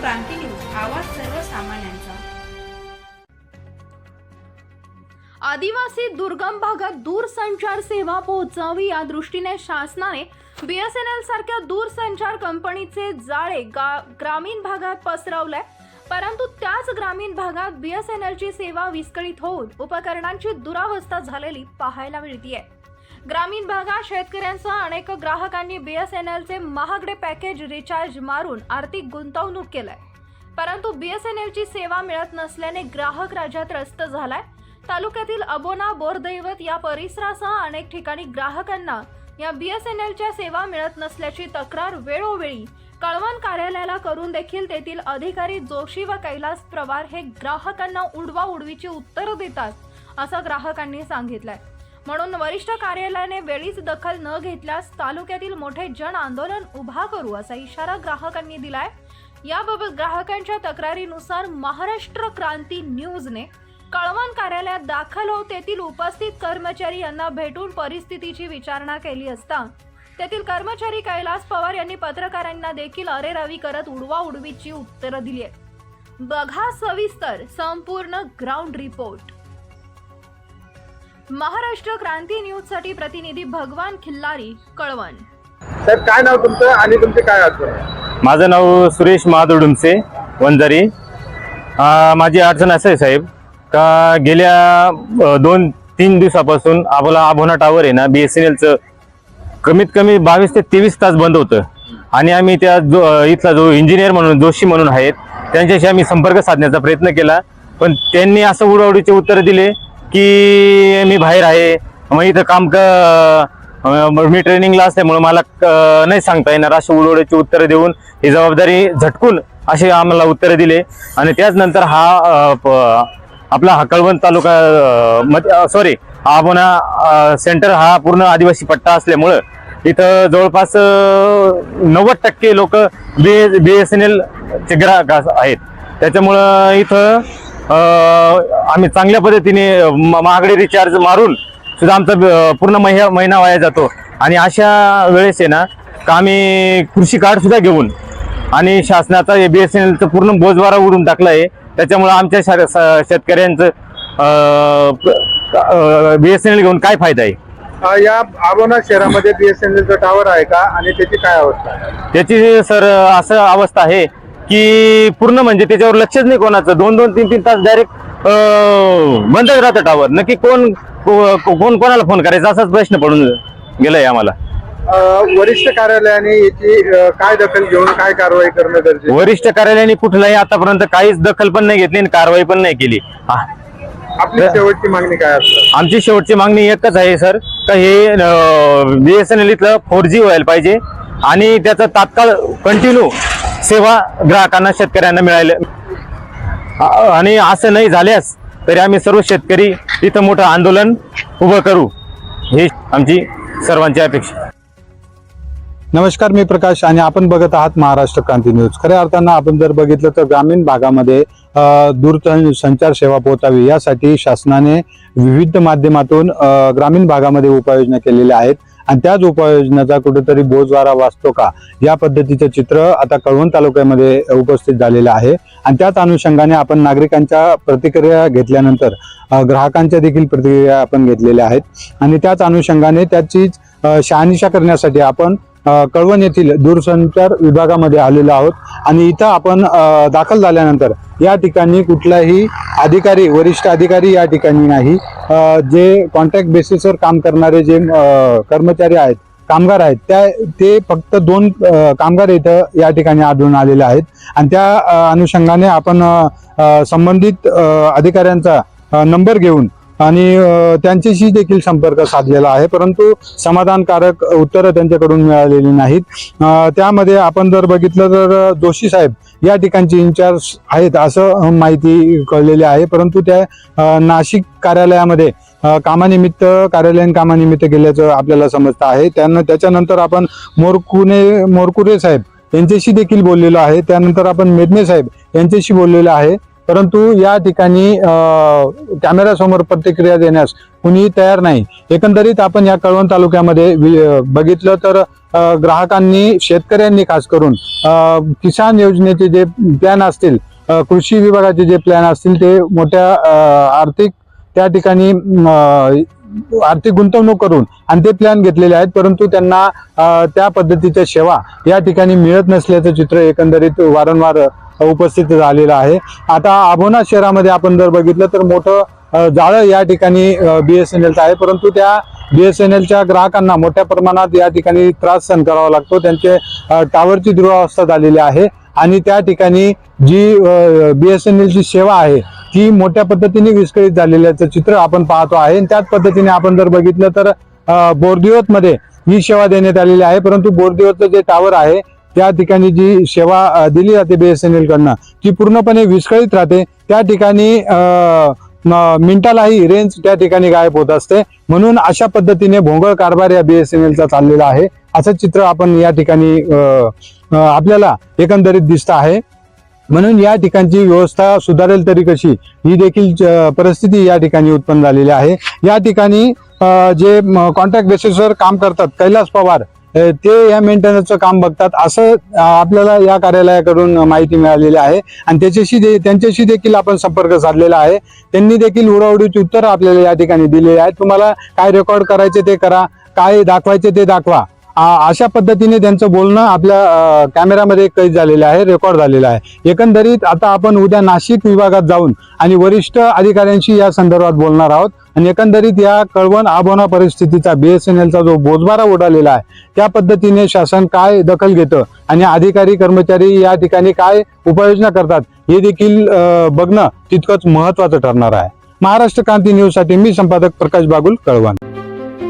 क्रांती news आवाज सर्वसामान्यांचा. आदिवासी दुर्गम भागात दूरसंचार सेवा पोहोचावी या दृष्टीने शासनाने बीएसएनएल सारख्या दूरसंचार कंपनीचे जाळे गा ग्रामीण भागात पसरवलंय. परंतु त्याच ग्रामीण भागात बीएसएनएलची सेवा विस्कळीत होऊन उपकरणांची दुरावस्था झालेली पाहायला मिळतीये. ग्रामीण भागात शेतकऱ्यांसह अनेक ग्राहकांनी बीएसएनएलचे महागडे पॅकेज रिचार्ज मारून आर्थिक गुंतवणूक केलंय. परंतु बीएसएनएलची सेवा मिळत नसल्याने ग्राहक राज्यात त्रस्त झालाय. तालुक्यातील अबोना बोरदैवत या परिसरासह अनेक ठिकाणी ग्राहकांना या बीएसएनएलच्या सेवा मिळत नसल्याची तक्रार वेळोवेळी कळवण कार्यालयाला करून देखील तेथील अधिकारी जोशी व कैलास प्रवार हे ग्राहकांना उडवा उडवीची उत्तरं देतात असं ग्राहकांनी सांगितलंय. म्हणून वरिष्ठ कार्यालयाने वेळीच दखल न घेतल्यास तालुक्यातील मोठे जन आंदोलन उभा करू असा इशारा ग्राहकांनी दिलाय. याबाबत ग्राहकांच्या तक्रारीनुसार महाराष्ट्र क्रांती न्यूजने कळवण कार्यालयात दाखल होत तेथील उपस्थित कर्मचारी यांना भेटून परिस्थितीची विचारणा केली असता तेथील कर्मचारी कैलास पवार यांनी पत्रकारांना देखील अरेरावी करत उडवा उडवीची उत्तरं दिली आहेत. बघा सविस्तर संपूर्ण ग्राउंड रिपोर्ट. महाराष्ट्र क्रांती न्यूजसाठी प्रतिनिधी भगवान खिल्लारी कळवण. सर काय नाव तुमचं आणि तुमचे काय अडचण आहे? माझं नाव सुरेश महादेव डुमसे वंजारी. अं, माझी अडचण असं आहे साहेब का गेल्या अं, दोन तीन दिवसापासून आम्हाला आभोना टावर आहे ना बी एस एन एलचं कमीत कमी बावीस ते तेवीस तास बंद होतं. आणि आम्ही त्या जो अं, इथला जो इंजिनियर म्हणून जोशी म्हणून आहेत त्यांच्याशी आम्ही संपर्क साधण्याचा प्रयत्न केला. पण त्यांनी असं उडवडीचे उत्तर दिले की मी बाहेर आहे. मग इथं काम क मी ट्रेनिंगला असल्यामुळे मला नाही सांगता येणार अशी उडवडीची उत्तरं देऊन ही जबाबदारी झटकून असे आम्हाला उत्तरं दिले. आणि त्याचनंतर हा प- आपला हा कळवण तालुका सॉरी आबोना सेंटर हा पूर्ण आदिवासी पट्टा असल्यामुळं इथं जवळपास नव्वद टक्के लोक बी बी एस एन एलचे ग्राहक आहेत. त्याच्यामुळं इथं आम्ही चांगल्या पद्धतीने महागडे रिचार्ज मारून सुद्धा आमचा ब- पूर्ण महिना महिना वाया जातो. आणि अशा वेळेस आहे ना का आम्ही कृषी कार्ड सुद्धा घेऊन आणि शासनाचा बी एस एन एलचं पूर्ण बोजवारा उडून टाकला आहे त्याच्यामुळं आमच्या शा- शेतकऱ्यांचं बी एस एन एल घेऊन काय फायदा आहे? या आबोना शहरामध्ये बीएसएनएलचं टावर आहे का? आणि त्याची काय अवस्था आहे? त्याची सर असं अवस्था आहे की पूर्ण म्हणजे त्याच्यावर लक्षच नाही कोणाचं. दोन दोन तीन तीन तास डायरेक्ट बंदच राहतं टावर नक्की कोण कोण कोणाला फोन करायचा असाच प्रश्न पडून गेलाय आम्हाला. वरिष्ठ कार्यालयाने याची काय दखल घेऊन काय कारवाई करणं गरजेचं? वरिष्ठ कार्यालयाने कुठलाही आतापर्यंत काहीच दखल पण नाही घेतली आणि कारवाई पण नाही केली. आपली शेवटची मागणी काय असणार? आमची शेवटची मागणी एकच आहे सर का हे बी एस एन एल इथलं फोर जी व्हायला पाहिजे आणि त्याचं तात्काळ कंटिन्यू सेवा ग्राहकांना शेतकऱ्यांना मिळायला आणि असं नाही झाल्यास तरी आम्ही सर्व शेतकरी इथं मोठं आंदोलन उभं करू. ही आमची सर्वांची अपेक्षा. नमस्कार मी प्रकाश आणि आपण बघत आहात महाराष्ट्र क्रांती न्यूज. खऱ्या अर्थानं आपण जर बघितलं तर ग्रामीण भागामध्ये अ, दूरसंचार सेवा पोहोचावी यासाठी शासनाने विविध माध्यमातून ग्रामीण भागामध्ये उपाययोजना केलेल्या आहेत. आणि त्याच उपाययोजनाचा कुठेतरी बोजवारा वाचतो का? या पद्धतीचं चित्र आता कळवण तालुक्यामध्ये उपस्थित झालेलं आहे. आणि त्याच अनुषंगाने आपण नागरिकांच्या प्रतिक्रिया घेतल्यानंतर ग्राहकांच्या देखील प्रतिक्रिया आपण घेतलेल्या आहेत. आणि त्याच अनुषंगाने त्याची शहानिशा करण्यासाठी आपण कळवण येथील दूरसंचार विभागामध्ये आलेलो आहोत. आणि इथं आपण दाखल झाल्यानंतर या ठिकाणी कुठलाही अधिकारी वरिष्ठ अधिकारी या ठिकाणी नाही. जे कॉन्ट्रॅक्ट बेसिसवर काम करणारे जे कर्मचारी आहेत कामगार आहेत त्या ते फक्त दोन कामगार इथं या ठिकाणी आढळून आलेले आहेत. आणि त्या अनुषंगाने आपण संबंधित अधिकाऱ्यांचा नंबर घेऊन आणि त्यांच्याशी देखील संपर्क साधलेला आहे परंतु समाधानकारक उत्तरं त्यांच्याकडून मिळालेली नाहीत. त्यामध्ये आपण जर बघितलं तर जोशी साहेब या ठिकाणचे इन्चार्ज आहेत असं माहिती कळलेली आहे परंतु त्या नाशिक कार्यालयामध्ये कामानिमित्त कार्यालयीन कामानिमित्त गेल्याचं आपल्याला समजतं आहे. त्यांना त्याच्यानंतर आपण मोरकुने मोरकुरे साहेब यांच्याशी देखील बोललेलो आहे. त्यानंतर आपण मेदने साहेब यांच्याशी बोललेलो आहे. परंतु या ठिकाणी कॅमेऱ्यासमोर प्रतिक्रिया देण्यास कुणी तयार नाही. एकंदरीत आपण या कळवण तालुक्यामध्ये बघितलं तर ग्राहकांनी शेतकऱ्यांनी खास करून किसान योजनेचे जे प्लॅन असतील कृषी विभागाचे जे प्लॅन असतील ते मोठ्या आर्थिक त्या ठिकाणी आर्थिक गुंतवणूक करून आणि ते प्लॅन घेतलेले आहेत परंतु त्यांना त्या पद्धतीच्या सेवा या ठिकाणी मिळत नसल्याचं चित्र एकंदरीत वारंवार उपस्थित झालेलं आहे. आता आभोना शहरामध्ये आपण जर बघितलं तर मोठं जाळं या ठिकाणी बी एस एन एलचं आहे. परंतु त्या बी एस एन एलच्या ग्राहकांना मोठ्या प्रमाणात या ठिकाणी त्रास सहन करावा लागतो. त्यांचे टावरची दुरावस्था झालेली आहे. आणि त्या ठिकाणी जी बी एस एन एलची सेवा आहे ती मोठ्या पद्धतीने विस्कळीत झालेल्याचं चित्र आपण पाहतो आहे. आणि त्याच पद्धतीने आपण जर बघितलं तर बोरदिवतमध्ये ही सेवा देण्यात आलेली आहे. परंतु बोरदिवतचं जे टावर आहे त्या ठिकाणी जी सेवा दिली जाते बीएसएनएल कडनं ती पूर्णपणे विस्कळीत राहते. त्या ठिकाणी मिनिटालाही रेंज त्या ठिकाणी गायब होत असते. म्हणून अशा पद्धतीने भोंगळ कारभार या बीएसएनएलचा चाललेला आहे. असं चित्र आपण या ठिकाणी आपल्याला एकंदरीत दिसत आहे. म्हणून या ठिकाणची व्यवस्था सुधारेल तरी कशी ही देखील परिस्थिती या ठिकाणी उत्पन्न झालेली आहे. या ठिकाणी जे कॉन्ट्रॅक्ट बेसिसवर काम करतात कैलास पवार ते या मेंटेनन्सचं काम बघतात. असं आपल्याला या कार्यालयाकडून माहिती मिळालेली आहे. आणि त्याच्याशी दे- त्यांच्याशी देखील आपण संपर्क साधलेला आहे. त्यांनी देखील उडावडीचे उत्तर आपल्याला या ठिकाणी दिलेली आहेत. तुम्हाला काय रेकॉर्ड करायचे ते करा. काय दाखवायचे ते दाखवा. अशा पद्धतीने त्यांचं बोलणं आपल्या कॅमेरामध्ये कैद झालेलं आहे रेकॉर्ड झालेलं आहे. एकंदरीत आता आपण उद्या नाशिक विभागात जाऊन आणि वरिष्ठ अधिकाऱ्यांशी या संदर्भात बोलणार आहोत. आणि एकंदरीत या कळवण आबोना परिस्थितीचा बीएसएनएलचा जो बोजबारा उडालेला आहे त्या पद्धतीने शासन काय दखल घेतं आणि अधिकारी कर्मचारी या ठिकाणी काय उपाययोजना करतात हे देखील बघणं तितकंच महत्वाचं ठरणार आहे. महाराष्ट्र क्रांती न्यूजसाठी मी संपादक प्रकाश बागुल कळवण.